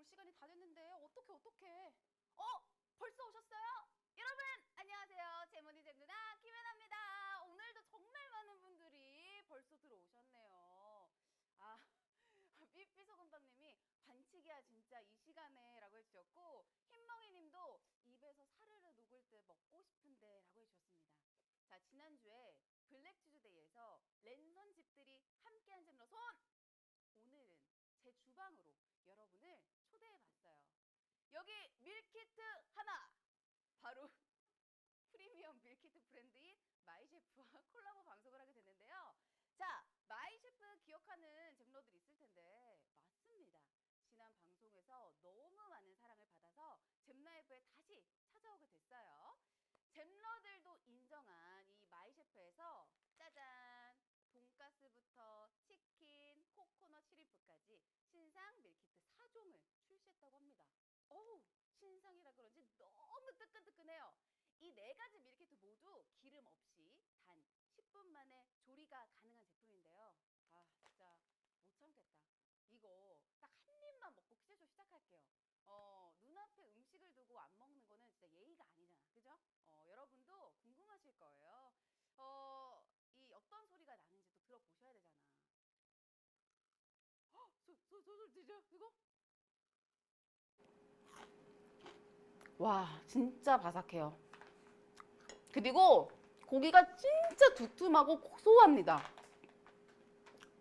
올 시간이 다 됐는데 어떻게 어떻게? 어? 벌써 오셨어요? 여러분 안녕하세요. 제모니 잼누나 김연아입니다. 오늘도 정말 많은 분들이 벌써 들어오셨네요. 아 삐삐소금밥님이 반칙이야 진짜 이 시간에 라고 해주셨고 흰멍이님도 입에서 사르르 녹을 때 먹고 싶은데 라고 해주셨습니다. 자 지난주에 블랙투즈데이에서 랜선 집들이 함께한 잼러 손 오늘은 제 주방으로 여러분을 초대해봤어요. 여기 밀키트 하나! 바로 프리미엄 밀키트 브랜드인 마이셰프와 콜라보 방송을 하게 됐는데요. 자, 마이셰프 기억하는 잼러들 있을 텐데, 맞습니다. 지난 방송에서 너무 많은 사랑을 받아서 잼라이브에 다시 찾아오게 됐어요. 잼러들도 인정한 이 마이셰프에서 짜잔! 돈가스부터 치킨, 코코넛 시림프까지 신상 밀키트 4종을 출시했다고 합니다. 어우, 신상이라 그런지 너무 뜨끈뜨끈해요. 이 네 가지 밀키트 모두 기름 없이 단 10분 만에 조리가 가능한 제품인데요. 아, 진짜 못 참겠다. 이거 딱 한 입만 먹고 퀴즈쇼 시작할게요. 어, 눈앞에 음식을 두고 안 먹는 거는 진짜 예의가 아니잖아. 그죠? 어, 여러분도 궁금하실 거예요. 어, 이 어떤 소리가 나는지 또 들어보셔야 되잖아. 헉, 저, 저, 저, 저, 들려? 이거? 와, 진짜 바삭해요. 그리고 고기가 진짜 두툼하고 고소합니다.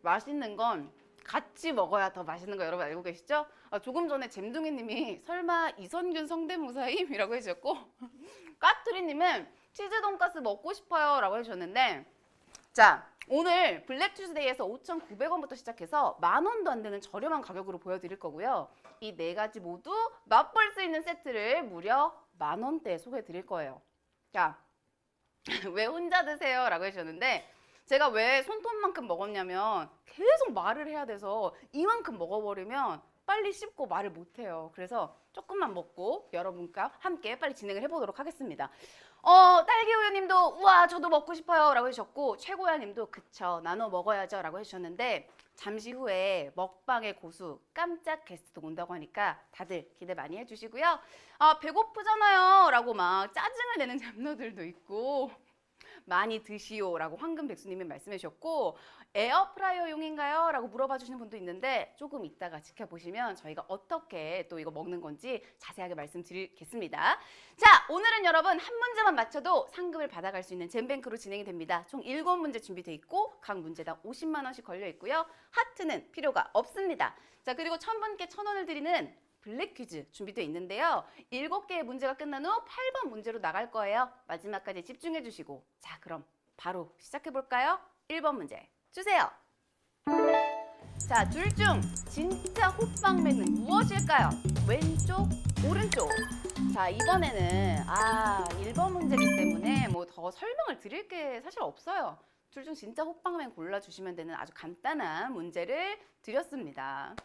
맛있는 건 같이 먹어야 더 맛있는 거 여러분 알고 계시죠? 아, 조금 전에 잼둥이님이 설마 이선균 성대모사임이라고 해주셨고 까투리님은 치즈 돈가스 먹고 싶어요라고 해주셨는데 자 오늘 블랙 투스데이에서 5,900원부터 시작해서 만 원도 안 되는 저렴한 가격으로 보여드릴 거고요. 이 네 가지 모두 맛볼 수 있는 세트를 무려 만 원대에 소개해 드릴 거예요. 자, 왜 혼자 드세요? 라고 해주셨는데 제가 왜 손톱만큼 먹었냐면 계속 말을 해야 돼서 이만큼 먹어버리면 빨리 씹고 말을 못해요. 그래서 조금만 먹고 여러분과 함께 빨리 진행을 해보도록 하겠습니다. 어, 딸기 우유님도 우와 저도 먹고 싶어요 라고 해주셨고 최고야님도 그쵸 나눠 먹어야죠 라고 해주셨는데 잠시 후에 먹방의 고수 깜짝 게스트도 온다고 하니까 다들 기대 많이 해주시고요. 아 배고프잖아요 라고 막 짜증을 내는 잼너들도 있고 많이 드시오라고 황금 백수님이 말씀해 주셨고 에어프라이어용인가요? 라고 물어봐 주시는 분도 있는데 조금 이따가 지켜보시면 저희가 어떻게 또 이거 먹는 건지 자세하게 말씀드리겠습니다. 자 오늘은 여러분 한 문제만 맞춰도 상금을 받아갈 수 있는 잼뱅크로 진행이 됩니다. 총 7문제 준비돼 있고 각 문제당 50만 원씩 걸려 있고요. 하트는 필요가 없습니다. 자 그리고 천 분께 천 원을 드리는 블랙 퀴즈 준비되어 있는데요. 일곱 개의 문제가 끝난 후 8번 문제로 나갈 거예요. 마지막까지 집중해 주시고 자 그럼 바로 시작해 볼까요? 1번 문제 주세요. 자, 둘 중 진짜 호빵맨은 무엇일까요? 왼쪽, 오른쪽. 자, 이번에는 아, 1번 문제이기 때문에 뭐 더 설명을 드릴 게 사실 없어요. 둘 중 진짜 호빵맨 골라주시면 되는 아주 간단한 문제를 드렸습니다.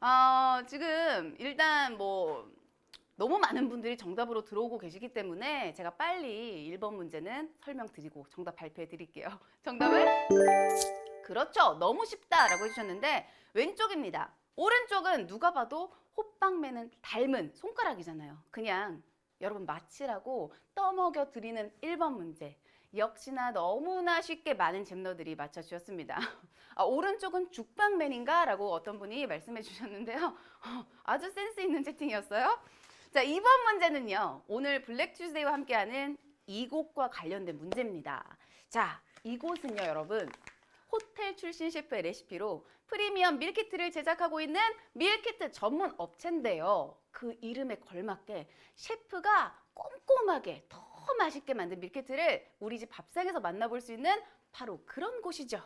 어, 지금 일단 뭐 너무 많은 분들이 정답으로 들어오고 계시기 때문에 제가 빨리 1번 문제는 설명드리고 정답 발표해 드릴게요. 정답은? 그렇죠. 너무 쉽다라고 해주셨는데 왼쪽입니다. 오른쪽은 누가 봐도 호빵맨은 닮은 손가락이잖아요. 그냥 여러분 맞히라고 떠먹여 드리는 1번 문제. 역시나 너무나 쉽게 많은 잼너들이 맞춰주셨습니다. 아, 오른쪽은 죽빵맨인가? 라고 어떤 분이 말씀해 주셨는데요. 어, 아주 센스 있는 채팅이었어요. 자, 이번 문제는요. 오늘 블랙 투스데이와 함께하는 이곳과 관련된 문제입니다. 자, 이곳은요, 여러분. 호텔 출신 셰프의 레시피로 프리미엄 밀키트를 제작하고 있는 밀키트 전문 업체인데요. 그 이름에 걸맞게 셰프가 꼼꼼하게 더 맛있게 만든 밀키트를 우리 집 밥상에서 만나볼 수 있는 바로 그런 곳이죠.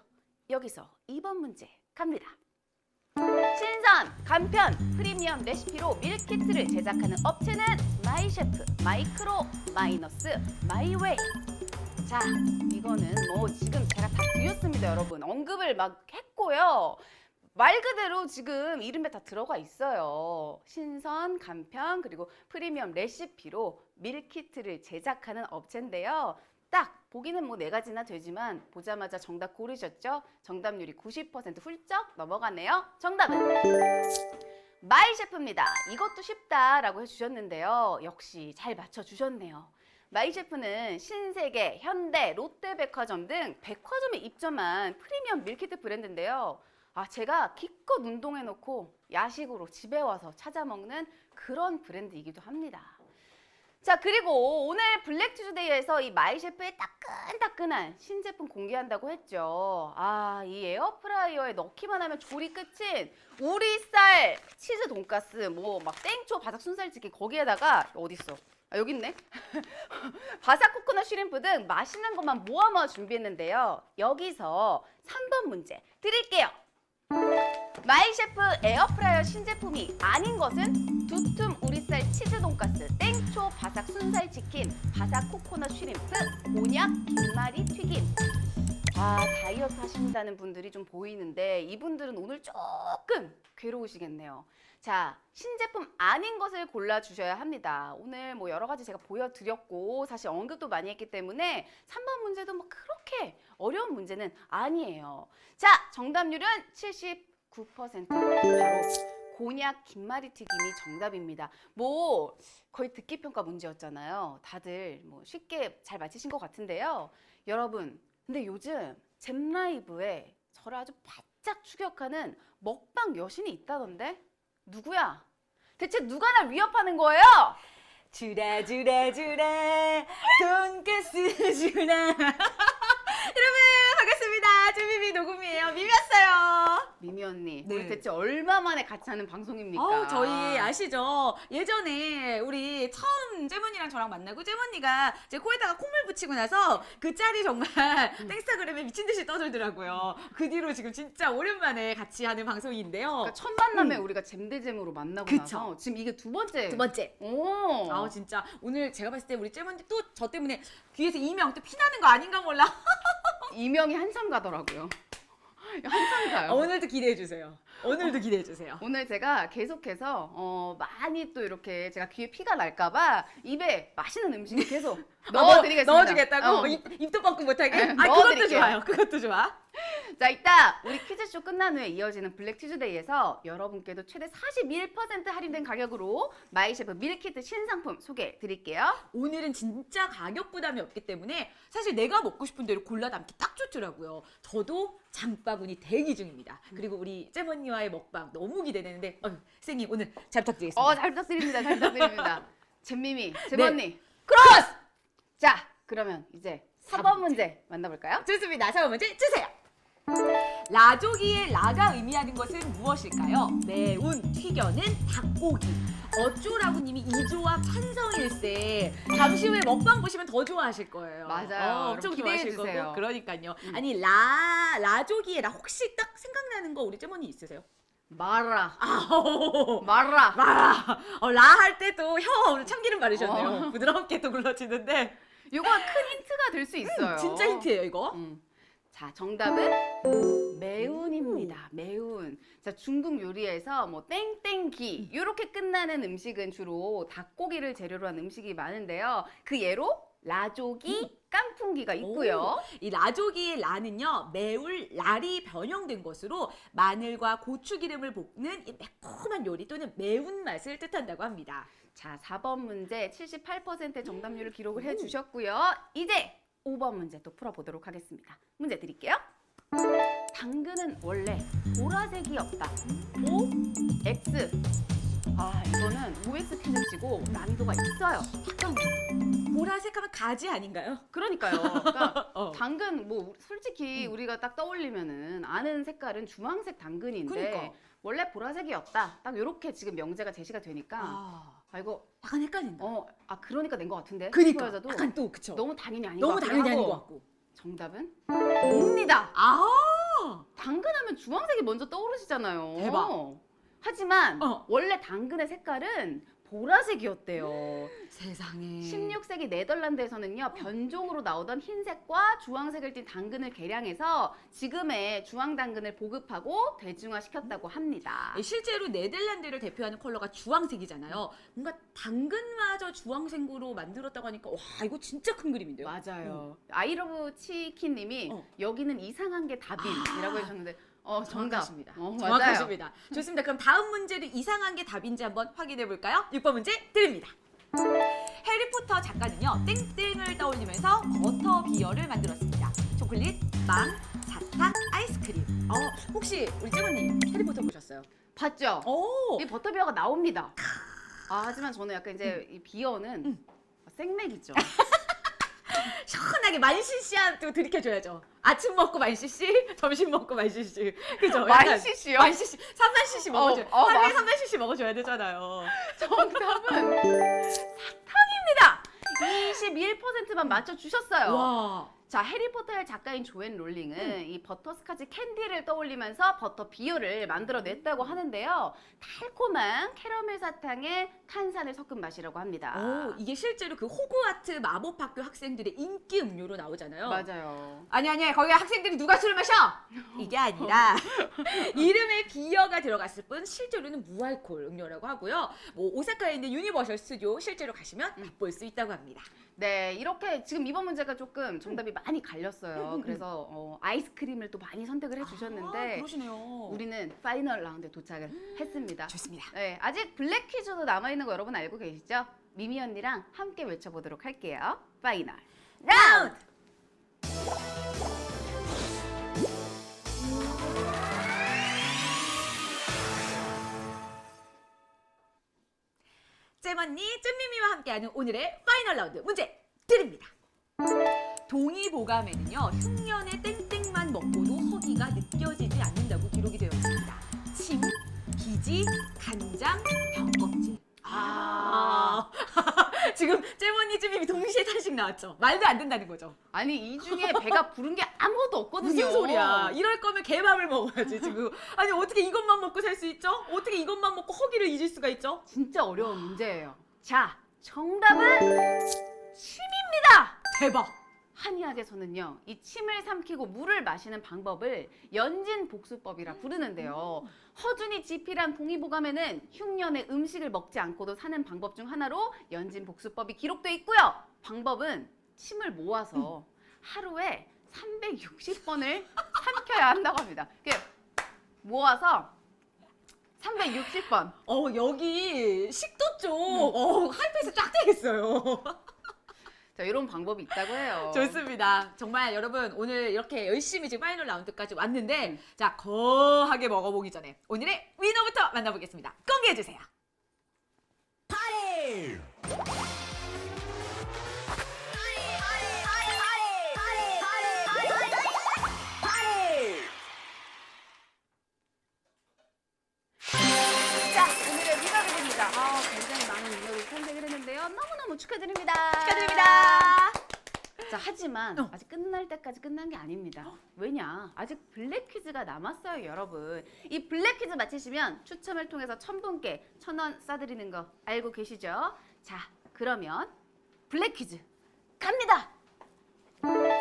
여기서 2번 문제 갑니다. 신선, 간편, 프리미엄 레시피로 밀키트를 제작하는 업체는 마이셰프, 마이크로, 마이너스, 마이웨이. 자, 이거는 뭐 지금 제가 다 드렸습니다, 여러분. 언급을 막 했고요. 말 그대로 지금 이름에 다 들어가 있어요. 신선, 간편, 그리고 프리미엄 레시피로 밀키트를 제작하는 업체인데요. 딱 보기는 뭐 네 가지나 되지만 보자마자 정답 고르셨죠? 정답률이 90% 훌쩍 넘어가네요. 정답은 마이 셰프입니다. 이것도 쉽다라고 해주셨는데요. 역시 잘 맞춰주셨네요. 마이 셰프는 신세계, 현대, 롯데백화점 등 백화점에 입점한 프리미엄 밀키트 브랜드인데요. 아, 제가 기껏 운동해놓고 야식으로 집에 와서 찾아 먹는 그런 브랜드이기도 합니다. 자, 그리고 오늘 블랙 투즈데이에서 이 마이 셰프의 따끈따끈한 신제품 공개한다고 했죠. 아, 이 에어프라이어에 넣기만 하면 조리 끝인 우리쌀 치즈 돈가스, 뭐 막 땡초 바삭 순살치킨 거기에다가 어딨어? 아, 여기 있네. 바삭 코코넛 슈림프 등 맛있는 것만 모아 모아 준비했는데요. 여기서 3번 문제 드릴게요. 마이 셰프 에어프라이어 신제품이 아닌 것은 두툼 치즈 돈가스, 땡초 바삭 순살 치킨, 바삭 코코넛 슈림프, 곤약 김말이 튀김. 아 다이어트 하신다는 분들이 좀 보이는데 이분들은 오늘 조금 괴로우시겠네요. 자 신제품 아닌 것을 골라 주셔야 합니다. 오늘 뭐 여러 가지 제가 보여드렸고 사실 언급도 많이 했기 때문에 3번 문제도 뭐 그렇게 어려운 문제는 아니에요. 자 정답률은 79% 바로 곤약 김말이 튀김이 정답입니다. 뭐 거의 듣기 평가 문제였잖아요. 다들 뭐 쉽게 잘 맞히신 것 같은데요. 여러분, 근데 요즘 잼라이브에 저를 아주 바짝 추격하는 먹방 여신이 있다던데 누구야? 대체 누가 날 위협하는 거예요? 주라 주라 주라 돈가스 주라 여러분 반갑습니다 주미미 녹음이에요 미미였어요 미미 언니, 네. 우리 대체 얼마 만에 같이 하는 방송입니까? 어, 저희 아시죠? 예전에 우리 처음 잼언니랑 저랑 만나고 잼언니가 제 코에다가 콧물 붙이고 나서 그 짤이 정말 음. 땡스타그램에 미친 듯이 떠돌더라고요. 그 뒤로 지금 진짜 오랜만에 같이 하는 방송인데요. 그러니까 첫 만남에 우리가 잼대잼으로 만나고 그쵸. 나서 지금 이게 두 번째. 두 번째. 오. 아 진짜 오늘 제가 봤을 때 우리 잼언니 또저 때문에 귀에서 이명 또 피나는 거 아닌가 몰라. 이명이 한참 가더라고요. 한참 가요. 아, 오늘도 기대해 주세요. 오늘도 기대해 주세요. 오늘 제가 계속해서 어, 많이 또 이렇게 제가 귀에 피가 날까봐 입에 맛있는 음식을 계속 넣어드리겠습니다. 넣어주겠다고 어. 입, 입도 뻥끗 못하게. 네, 아 그것도 넣어드릴게요. 좋아요. 그것도 좋아. 자, 이따 우리 퀴즈쇼 끝난 후에 이어지는 블랙 튜즈데이에서 여러분께도 최대 41% 할인된 가격으로 마이셰프 밀키트 신상품 소개해 드릴게요. 오늘은 진짜 가격 부담이 없기 때문에 사실 내가 먹고 싶은 대로 골라 담기 딱 좋더라고요. 저도 장바구니 대기 중입니다. 그리고 우리 잼언니와의 먹방 너무 기대되는데 어, 선생님 오늘 잘 부탁드리겠습니다. 어, 잘 부탁드립니다. 잘 부탁드립니다. 잼미미, 네. 잼언니, 크로스! 자, 그러면 이제 4번 사번 문제 만나볼까요? 좋습니다. 4번 문제 주세요. 라조기의 라가 의미하는 것은 무엇일까요? 매운, 튀겨는 닭고기. 어쩌라고 님이 이 조합 찬성일세. 잠시 후에 먹방 보시면 더 좋아하실 거예요. 맞아요. 어, 엄청 여러분 기대해 좋아하실 주세요. 거고. 그러니까요. 음. 아니 라 라조기의 라 혹시 딱 생각나는 거 우리 잼언니 있으세요? 마라. 아, 어, 마라. 마라. 어, 라 할 때도 혀 오늘 참기름 바르셨네요. 어. 부드럽게 또 굴러지는데 이거 큰 힌트가 될 수 있어요. 진짜 힌트예요 이거. 음. 자, 정답은 매운입니다. 매운. 자, 중국 요리에서 뭐 땡땡기 이렇게 끝나는 음식은 주로 닭고기를 재료로 한 음식이 많은데요. 그 예로 라조기, 깐풍기가 있고요. 이 라조기의 라는요 매울 라리 변형된 것으로 마늘과 고추 기름을 볶는 이 매콤한 요리 또는 매운 맛을 뜻한다고 합니다. 자, 4번 문제 78% 정답률을 기록을 해 주셨고요. 이제 5번 문제 또 풀어 보도록 하겠습니다. 문제 드릴게요. 당근은 원래 보라색이었다. O, X. 아, 이거는 OX 피는치고 난이도가 있어요. 보라색 하면 가지 아닌가요? 그러니까요. 그러니까 어. 당근 뭐 솔직히 우리가 딱 떠올리면은 아는 색깔은 주황색 당근인데 그러니까. 원래 보라색이었다. 딱 이렇게 지금 명제가 제시가 되니까 아, 아 이거 약간 헷갈린다. 어 아 그러니까 낸 것 같은데. 그니까 싶어서도 약간 또 그쵸. 너무 당연히 아닌 너무 것 당연히 아닌 하고. 것 같고. 정답은 옵니다. 아, 당근하면 주황색이 먼저 떠오르시잖아요. 대박. 하지만 어. 원래 당근의 색깔은 보라색이었대요. 세상에. 16세기 네덜란드에서는요 변종으로 나오던 흰색과 주황색을 띤 당근을 개량해서 지금의 주황 당근을 보급하고 대중화시켰다고 합니다. 예, 실제로 네덜란드를 대표하는 컬러가 주황색이잖아요. 뭔가 당근마저 주황색으로 만들었다고 하니까 와 이거 진짜 큰 그림인데요. 맞아요. 아이러브 치킨님이 어. 여기는 이상한 게 답인이라고 아. 해주셨는데 어, 정답. 정답입니다. 어. 정확하십니다. 좋습니다. 그럼 다음 문제도 이상한 게 답인지 한번 확인해 볼까요? 6번 문제 드립니다. 해리포터 작가는요 땡땡을 떠올리면서 버터 비어를 만들었습니다. 초콜릿, 빵, 사탕, 아이스크림. 어 혹시 우리 찌마님 해리포터 보셨어요? 봤죠? 오 이 버터비어가 나옵니다. 아, 하지만 저는 약간 이제 이 비어는 음. 생맥이죠. 시원하게 만시씨한테 들이켜줘야죠. 아침 먹고 만시씨, 점심 먹고 만시씨. 그죠? 만시씨요? 만시씨. 3만시씨 먹어줘. 어, 어, 하루에 마- 3만시씨 먹어줘야 되잖아요. 정답은 사탕입니다. 21%만 맞춰 주셨어요. 와. 자, 해리포터의 작가인 조앤 롤링은 이 버터스카치 캔디를 떠올리면서 버터 비어를 만들어냈다고 하는데요. 달콤한 캐러멜 사탕에 탄산을 섞은 맛이라고 합니다. 오, 이게 실제로 그 호그와트 마법학교 학생들의 인기 음료로 나오잖아요. 맞아요. 아니 아니 거기 학생들이 누가 술을 마셔? 이게 아니라 이름에 비어가 들어갔을 뿐 실제로는 무알콜 음료라고 하고요. 뭐 오사카에 있는 유니버셜 스튜디오 실제로 가시면 맛볼 수 있다고 합니다. 네, 이렇게 지금 이번 문제가 조금 정답이 많이 갈렸어요. 음, 음. 그래서 어, 아이스크림을 또 많이 선택을 해주셨는데 그러시네요. 우리는 파이널 라운드에 도착을 했습니다. 좋습니다. 네, 아직 블랙 퀴즈도 남아있는 거 여러분 알고 계시죠? 미미 언니랑 함께 외쳐보도록 할게요. 파이널 라운드. 잼언니 잼미미와 함께하는 오늘의 파이널 라운드 문제 드립니다. 동의보감에는요 흉년의 땡땡만 먹고도 허기가 느껴지지 않는다고 기록이 되어 있습니다. 침, 기지, 간장, 벼껍질. 아, 지금 잼미미 동시에 탄식 나왔죠. 말도 안 된다는 거죠. 아니 이 중에 배가 부른 게 아무것도 없거든요. 무슨 소리야? 이럴 거면 개밥을 먹어야지 지금. 아니 어떻게 이것만 먹고 살 수 있죠? 어떻게 이것만 먹고 허기를 잊을 수가 있죠? 진짜 어려운 문제예요. 자, 정답은 침입니다. 대박. 한의학에서는요, 이 침을 삼키고 물을 마시는 방법을 연진복수법이라 부르는데요. 허준이 지필한 동의보감에는 흉년에 음식을 먹지 않고도 사는 방법 중 하나로 연진복수법이 기록돼 있고요. 방법은 침을 모아서 하루에 360번을 삼켜야 한다고 합니다. 모아서 360번. 어 여기 식도 쪽 어, 하이패스 쫙 되겠어요. 자, 이런 방법이 있다고 해요. 좋습니다. 정말 여러분 오늘 이렇게 열심히 지금 파이널 라운드까지 왔는데 자 거하게 먹어보기 전에 오늘의 위너부터 만나보겠습니다. 공개해 주세요. 자, 너무너무 축하드립니다. 축하드립니다. 자, 하지만 어. 아직 끝날 때까지 끝난 게 아닙니다. 왜냐? 아직 블랙 퀴즈가 남았어요, 여러분. 이 블랙 퀴즈 맞히시면 추첨을 통해서 천 분께 천 원 싸드리는 거 알고 계시죠? 자, 그러면 블랙 퀴즈 갑니다.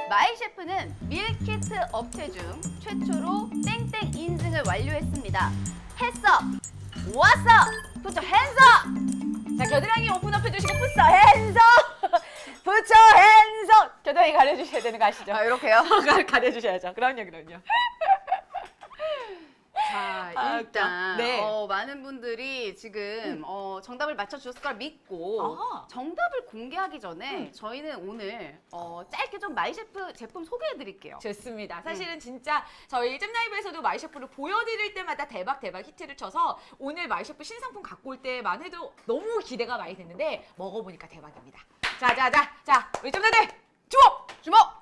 마이 셰프는 밀키트 업체 중 최초로 땡땡 인증을 완료했습니다. 했어, 왔어, 부처 핸서. 자 겨드랑이 오픈 업 해주시고 푸서 핸서 부처 핸서 겨드랑이 가려주셔야 되는 거 아시죠? 아, 이렇게요? 가- 가려주셔야죠. 그럼요, 그럼요. 자, 아, 일단 웃겨. 네. 어, 많은 분들이 지금 어, 정답을 맞춰주셨을 걸 믿고 아하. 정답을 공개하기 전에 음. 저희는 오늘 어, 짧게 좀 마이셰프 제품 소개해드릴게요. 좋습니다. 사실은 진짜 저희 잼라이브에서도 마이셰프를 보여드릴 때마다 대박 대박 히트를 쳐서 오늘 마이셰프 신상품 갖고 올 때만 해도 너무 기대가 많이 됐는데 먹어보니까 대박입니다. 자, 자, 자, 자, 우리 잼나들 주먹, 주먹.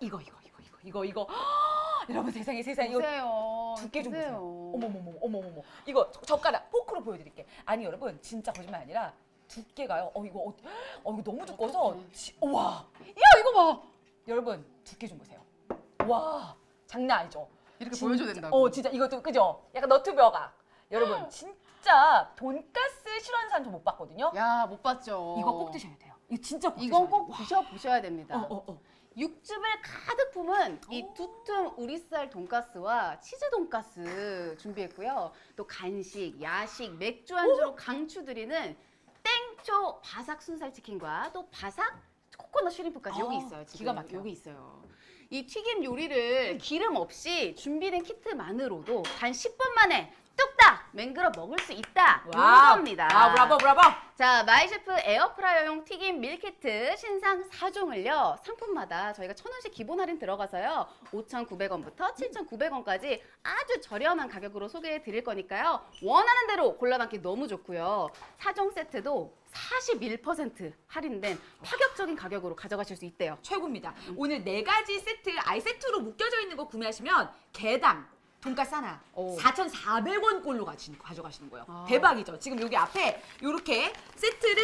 이거, 이거, 이거, 이거, 이거. 여러분 세상에 세상에 이거 보세요. 두께 좀 보세요. 어머머머, 어머머머. 이거 젓- 젓가락 포크로 보여드릴게. 아니 여러분 진짜 거짓말 아니라 두께가요. 어 이거 어, 어 이거 너무 두꺼워서 어떡해. 지- 와, 야 이거 봐. 여러분 두께 좀 보세요. 와, 장난 아니죠? 이렇게 진짜- 보여줘야 된다고. 어 진짜 이것도 그죠? 약간 너튜버가. 여러분 진짜 돈가스 실현산 저못 봤거든요. 야, 못 봤죠. 이거 꼭 드셔야 돼요. 이거 진짜 꼭 이건 드셔야 꼭 돼요. 드셔 보셔야 됩니다. 와. 어, 어, 어. 육즙을 가득 품은 이 오. 두툼 우리쌀 돈가스와 치즈 돈가스 준비했고요. 또 간식, 야식, 맥주 안주로 강추드리는 땡초 바삭 순살 치킨과 또 바삭 코코넛 슈림프까지 여기 아, 있어요. 지금. 기가 막혀요. 여기 있어요. 이 튀김 요리를 기름 없이 준비된 키트만으로도 단 10분 만에 뚝딱 맹글어 먹을 수 있다. 이겁니다. 아, 브라보, 브라보. 자, 마이셰프 에어프라이어용 튀김 밀키트 신상 4종을요. 상품마다 저희가 1,000원씩 기본 할인 들어가서요. 5,900원부터 7,900원까지 아주 저렴한 가격으로 소개해 드릴 거니까요. 원하는 대로 골라담기 너무 좋고요. 4종 세트도 41% 할인된 파격적인 가격으로 가져가실 수 있대요. 최고입니다. 오늘 네 가지 세트, 아이 세트로 묶여져 있는 거 구매하시면 개당 돈가스 하나 오. 4,400원 꼴로 가져가시는 거예요. 아. 대박이죠. 지금 여기 앞에 이렇게 세트를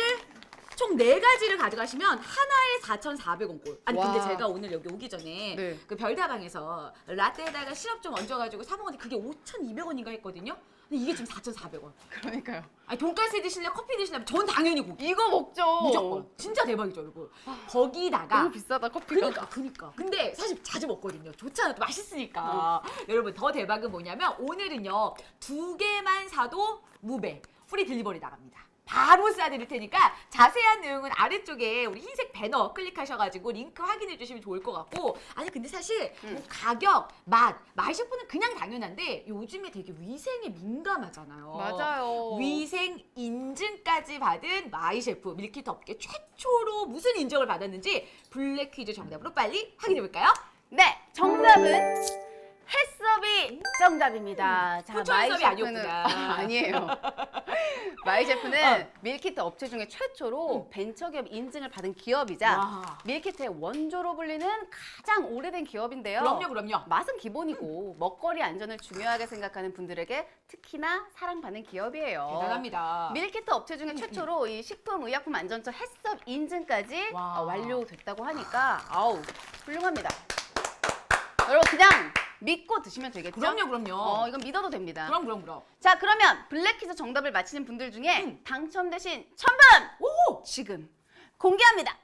총 네 가지를 가져가시면 하나에 4,400원 꼴. 아니 근데 와. 제가 오늘 여기 오기 전에 네. 그 별다방에서 라떼에다가 시럽 좀 얹어가지고 사 먹었는데 그게 5,200원인가 했거든요. 근데 이게 지금 4,400원. 그러니까요. 아니 돈가스 드실래 커피 드실래 전 당연히 고기. 이거 먹죠. 무조건. 진짜 대박이죠, 여러분. 거기다가 너무 비싸다 커피가. 그러니까 그러니까 근데 사실 자주 먹거든요 좋잖아 또 맛있으니까 여러분 더 대박은 뭐냐면 오늘은요 두 개만 사도 무배 프리 딜리버리 나갑니다 바로 쏴드릴 테니까 자세한 내용은 아래쪽에 우리 흰색 배너 클릭하셔가지고 링크 확인해 주시면 좋을 것 같고 아니 근데 사실 뭐 가격 맛 마이셰프는 그냥 당연한데 요즘에 되게 위생에 민감하잖아요 맞아요. 위생 인증까지 받은 마이셰프 밀키트 업계 최초로 무슨 인정을 받았는지 블랙 퀴즈 정답으로 빨리 확인해 볼까요? 네, 정답은 햇섭이 정답입니다. 자, 후추 햇섭이 아니었구나. 아, 아니에요. 마이 셰프는 밀키트 업체 중에 최초로 벤처기업 인증을 받은 기업이자 와. 밀키트의 원조로 불리는 가장 오래된 기업인데요. 그럼요, 그럼요. 맛은 기본이고 먹거리 안전을 중요하게 생각하는 분들에게 특히나 사랑받는 기업이에요. 대단합니다. 밀키트 업체 중에 최초로 이 식품의약품 안전처 햇섭 인증까지 와. 어, 완료됐다고 하니까 아우 훌륭합니다. 여러분 그냥 믿고 드시면 되겠죠? 그럼요, 그럼요. 어, 이건 믿어도 됩니다. 그럼, 그럼, 그럼. 자 그러면 블랙퀴즈 정답을 맞히는 분들 중에 음. 당첨되신 천분 오! 지금 공개합니다.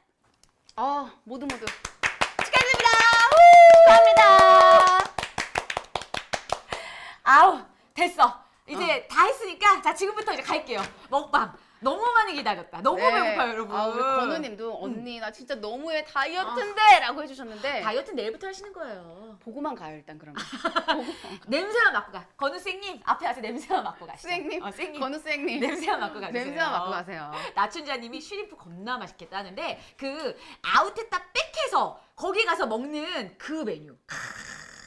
아 모두 모두 축하드립니다. 축하합니다. 아우, 됐어. 이제 다 했으니까 자 지금부터 이제 갈게요. 먹방. 너무 많이 기다렸다. 너무 배고파요, 여러분. 아, 우리 건우님도 언니 나 진짜 너무 해 다이어트인데라고 해주셨는데 다이어트 내일부터 하시는 거예요. 보고만 가요 일단 그러면. 냄새만 맡고 가. 건우 쌤님 앞에 와서 냄새만 맡고 가시죠. 수행님, 어, 쌤님. 건우 쌤님 냄새만 맡고 가세요. 냄새만 맡고 가세요. 나춘자님이 슈림프 겁나 맛있겠다 하는데 그 아웃했다 빽해서 거기 가서 먹는 그 메뉴.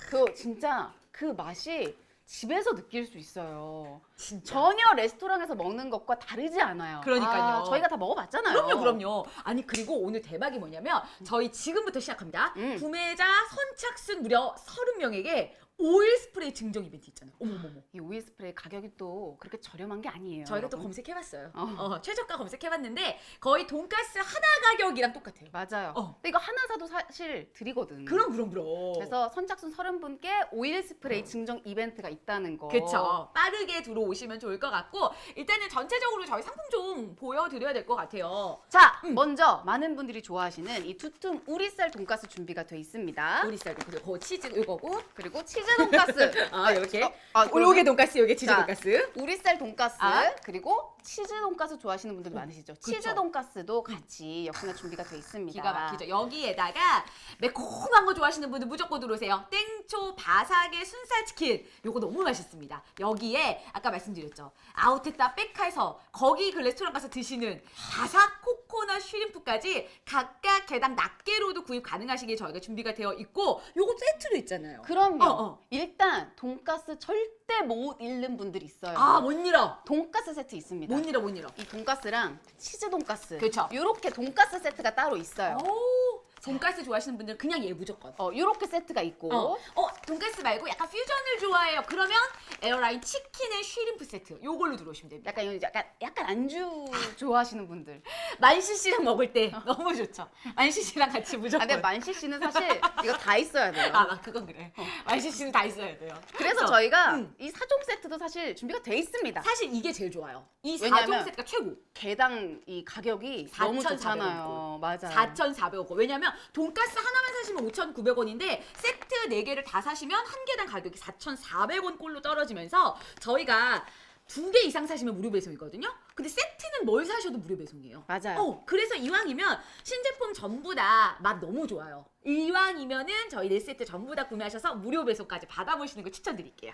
그 진짜 그 맛이 집에서 느낄 수 있어요. 진짜. 전혀 레스토랑에서 먹는 것과 다르지 않아요. 그러니까요. 아, 저희가 다 먹어봤잖아요. 그럼요, 그럼요. 아니 그리고 오늘 대박이 뭐냐면 저희 지금부터 시작합니다. 음. 구매자 선착순 무려 30명에게 오일 스프레이 증정 이벤트 있잖아요. 어머머머. 이 오일 스프레이 가격이 또 그렇게 저렴한 게 아니에요. 저희가 또 여러분. 검색해봤어요. 어. 어, 최저가 검색해봤는데 거의 돈가스 하나 가격이랑 똑같아요. 맞아요. 어. 근데 이거 하나 사도 사실 드리거든. 그럼 그럼 그럼. 그래서 선착순 30분께 오일 스프레이 증정 이벤트가 있다는 거. 그쵸. 빠르게 들어오시면 좋을 것 같고 일단은 전체적으로 저희 상품 좀 보여드려야 될 것 같아요. 자, 음. 먼저 많은 분들이 좋아하시는 이 두툼 우리쌀 돈가스 준비가 돼 있습니다. 우리 쌀도 그리고 치즈 이거고 그리고 치즈 돈가스. 아 이렇게 어, 아, 어, 요게 돈가스 요게 치즈 자, 돈가스 우리 쌀 돈가스 아. 그리고 치즈 돈가스 좋아하시는 분들 많으시죠. 치즈 그쵸. 돈가스도 같이 역시나 준비가 돼 있습니다. 기가 막히죠. 여기에다가 매콤한 거 좋아하시는 분들 무조건 들어오세요. 땡초 바삭의 순살 치킨. 요거 너무 맛있습니다. 여기에 아까 말씀드렸죠. 아웃했다 백화에서 거기 그 레스토랑 가서 드시는 바삭 코코넛 슈림프까지 각각 개당 낱개로도 구입 가능하시게 저희가 준비가 되어 있고 요거 세트로 있잖아요. 그럼요. 어, 어. 일단 돈가스 절대 못 잃는 분들이 있어요. 아, 못 잃어. 돈가스 세트 있습니다. 못 잃어, 못 잃어. 이 돈가스랑 치즈 돈가스. 그쵸. 이렇게 돈가스 세트가 따로 있어요. 오, 돈가스 좋아하시는 분들은 그냥 얘 무조건. 어, 이렇게 세트가 있고 어, 어, 돈가스 말고 약간 퓨전을 좋아해요. 그러면 에어라인 치킨의 쉬림프 세트 요걸로 들어오시면 됩니다. 약간 이런 약간 약간 안주 좋아하시는 분들. 만시 씨랑 먹을 때 너무 좋죠. 만시 씨랑 같이 아, 무조건. 근데 만시 씨는 사실 이거 다 있어야 돼요. 아, 아, 그건 그래. 만시 씨는 다 있어야 돼요. 그래서 저희가 음. 이 사종 세트도 사실 준비가 돼 있습니다. 사실 이게 제일 좋아요. 이 왜냐면 4종 세트가 최고. 개당 이 가격이 너무 4,400원 좋잖아요. 맞아요. 4,400원. 왜냐면 돈가스 하나만 사시면 5,900원인데 세트 4개를 다 사시면 한 개당 가격이 4,400원 꼴로 떨어지면서 저희가 두 개 이상 사시면 무료 배송이거든요. 근데 세트는 뭘 사셔도 무료 배송이에요. 맞아요. 어, 그래서 이왕이면 신제품 전부 다 맛 너무 좋아요. 이왕이면은 저희 네 세트 전부 다 구매하셔서 무료 배송까지 받아보시는 거 추천드릴게요.